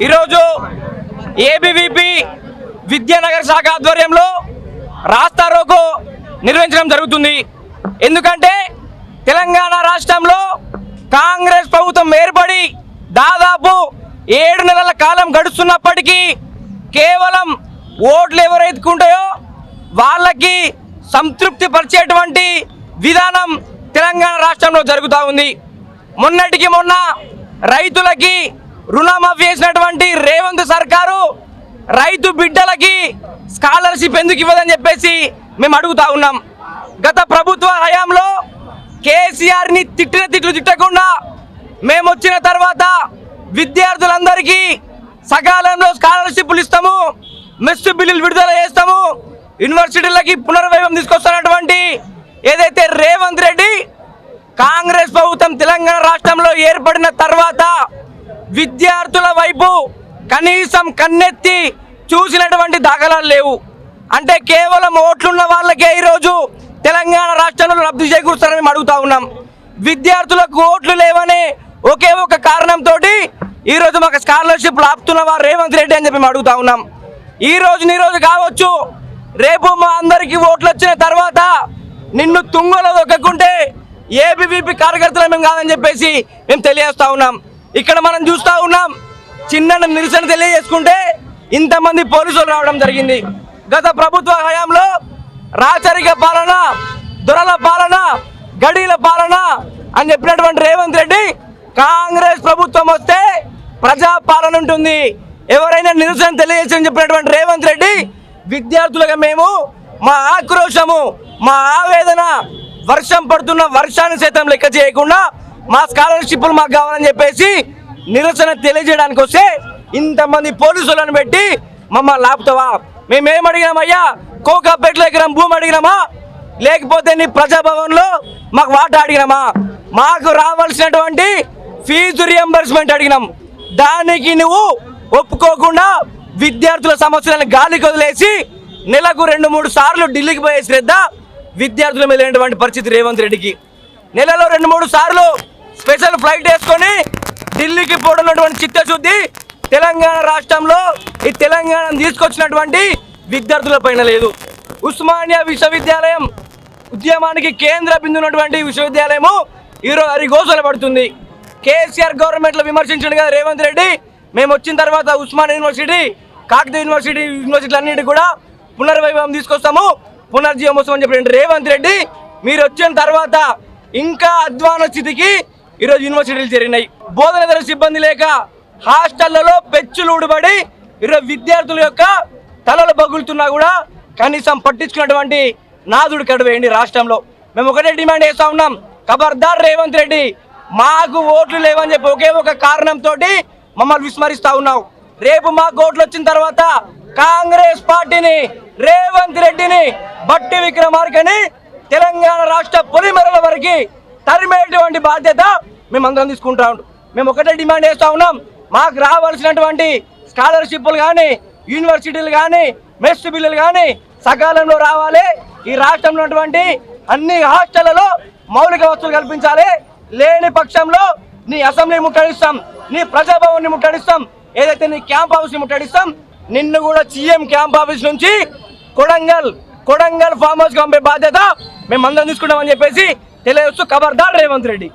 ఈరోజు ఏబీవీపీ విద్యానగర్ శాఖ ఆధ్వర్యంలో రాస్తా రోకో నిర్వహించడం జరుగుతుంది. ఎందుకంటే తెలంగాణ రాష్ట్రంలో కాంగ్రెస్ ప్రభుత్వం ఏర్పడి దాదాపు ఏడు నెలల కాలం గడుస్తున్నప్పటికీ కేవలం ఓట్లు ఎవరెత్తుకుంటాయో వాళ్ళకి సంతృప్తి పరిచేటువంటి విధానం తెలంగాణ రాష్ట్రంలో జరుగుతూ ఉంది. మొన్నటికి మొన్న రైతులకి రుణమాఫీ చేసినటువంటి రేవంత్ సర్కారు రైతు బిడ్డలకి స్కాలర్షిప్ ఎందుకు ఇవ్వదని చెప్పేసి మేము అడుగుతా ఉన్నాం. గత ప్రభుత్వ హయాంలో కేసీఆర్ని తిట్టిన తిట్లు తిట్టకుండా మేము వచ్చిన తర్వాత విద్యార్థులందరికీ సకాలంలో స్కాలర్షిప్లు ఇస్తాము మెస్ బిల్లులు విడుదల చేస్తాము యూనివర్సిటీలకి పునర్వైభవం తీసుకొస్తున్నటువంటి ఏదైతే రేవంత్ రెడ్డి కాంగ్రెస్ ప్రభుత్వం తెలంగాణ రాష్ట్రంలో ఏర్పడిన తర్వాత విద్యార్థుల వైపు కనీసం కన్నెత్తి చూసినటువంటి దాఖలాలు లేవు. అంటే కేవలం ఓట్లున్న వాళ్ళకే ఈరోజు తెలంగాణ రాష్ట్రంలో లబ్ధి చేకూరుస్తారని మేము అడుగుతా ఉన్నాం. విద్యార్థులకు ఓట్లు లేవనే ఒకే ఒక కారణంతో ఈరోజు మాకు స్కాలర్షిప్ ఆపుతున్న వారు రేవంత్ రెడ్డి అని చెప్పి మేము అడుగుతా ఉన్నాం. ఈ రోజు నీ రోజు కావచ్చు రేపు మా అందరికీ ఓట్లు వచ్చిన తర్వాత నిన్ను తుంగలో దొక్కకుంటే ఏబీవీపీ కార్యకర్తలు మేము కాదని చెప్పేసి మేము తెలియజేస్తా ఉన్నాం. ఇక్కడ మనం చూస్తూ ఉన్నాం చిన్న నిరసన తెలియజేసుకుంటే ఇంతమంది పోలీసులు రావడం జరిగింది. గత ప్రభుత్వ హయాంలో రాచరిక పాలన దొరల పాలన గడీల పాలన అని చెప్పినటువంటి రేవంత్ రెడ్డి కాంగ్రెస్ ప్రభుత్వం వస్తే ప్రజా పాలన ఉంటుంది. ఎవరైనా నిరసన తెలియజేసి చెప్పినటువంటి రేవంత్ రెడ్డి విద్యార్థులుగా మేము మా ఆక్రోశము మా ఆవేదన వర్షం పడుతున్న వర్షాన్ని సైతం లెక్క చేయకుండా మా స్కాలర్షిప్లు మాకు కావాలని చెప్పేసి నిరసన తెలియజేయడానికి వస్తే ఇంతమంది పోలీసులను పెట్టి మమ్మల్ని లాపుతావా? మేమేం అడిగినామయ్యా? కోకాపేటలో ఎకరం భూమి అడిగినామా? లేకపోతే నీ ప్రజాభవన్లో మాకు వాటా అడిగినామా? మాకు రావాల్సినటువంటి ఫీజు రియంబర్స్మెంట్ అడిగినాం. దానికి నువ్వు ఒప్పుకోకుండా విద్యార్థుల సమస్యలను గాలికి వదిలేసి నెలకు రెండు మూడు సార్లు ఢిల్లీకి పోయే శ్రద్ధ విద్యార్థుల మీద లేనటువంటి పరిస్థితి రేవంత్ రెడ్డికి. నెలలో రెండు మూడు సార్లు స్పెషల్ ఫ్లైట్ వేసుకొని ఢిల్లీకి పోవడంటువంటి చిత్తశుద్ధి తెలంగాణ రాష్ట్రంలో ఈ తెలంగాణ తీసుకొచ్చినటువంటి విద్యార్థుల పైన లేదు. ఉస్మానియా విశ్వవిద్యాలయం ఉద్యమానికి కేంద్ర బిందు ఉన్నటువంటి విశ్వవిద్యాలయము ఈరోజు అరిగోసలు పడుతుంది. కేసీఆర్ గవర్నమెంట్లో విమర్శించండి కదా రేవంత్ రెడ్డి. మేము వచ్చిన తర్వాత ఉస్మానియా యూనివర్సిటీ కాకతీయ యూనివర్సిటీ యూనివర్సిటీలన్నిటి కూడా పునర్వైభవం తీసుకొస్తాము. పునర్జీవం వస్తామని చెప్పిన రేవంత్ రెడ్డి మీరు వచ్చిన తర్వాత ఇంకా అధ్వాన స్థితికి ఈరోజు యూనివర్సిటీలు జరిగినాయి. బోధనేతర సిబ్బంది లేక హాస్టళ్ళలో పెచ్చులు ఊడబడి ఈరోజు విద్యార్థుల యొక్క తలలు బగులుతున్నా కూడా కనీసం పట్టించుకున్నటువంటి నాదుడు కడవేయండి రాష్ట్రంలో. మేము ఒకటే డిమాండ్ చేస్తా ఉన్నాం. ఖబర్దార్ రేవంత్ రెడ్డి మాకు ఓట్లు లేవని చెప్పి ఒకే ఒక కారణంతో మమ్మల్ని విస్మరిస్తా ఉన్నావు. రేపు మాకు ఓట్లు వచ్చిన తర్వాత కాంగ్రెస్ పార్టీని రేవంత్ రెడ్డిని బట్టి విక్రమార్కని తెలంగాణ రాష్ట్ర పొలిమరల వరకు తరిమేటువంటి బాధ్యత మేమందరం తీసుకుంటా ఉంటాం మేము ఒకటే డిమాండ్ చేస్తూ ఉన్నాం. మాకు రావాల్సినటువంటి స్కాలర్షిప్లు కానీ యూనివర్సిటీలు కానీ మెస్ బిల్లులు కానీ సకాలంలో రావాలి. ఈ రాష్ట్రంలో ఉన్నటువంటి అన్ని హాస్టళ్ళలో మౌలిక వస్తువులు కల్పించాలి. లేని పక్షంలో నీ అసెంబ్లీ ముట్టడిస్తాం. నీ ప్రజాభవన్ని ముట్టడిస్తాం. ఏదైతే నీ క్యాంప్ ఆఫీస్ని ముట్టడిస్తాం నిన్ను కూడా సీఎం క్యాంప్ ఆఫీస్ నుంచి కొడంగల్ కొడంగల్ ఫామ్ హౌస్ పంపే బాధ్యత మేము అందరం తీసుకుంటామని చెప్పేసి తెలియవచ్చు ఖబర్దార్ రేవంత్ రెడ్డి.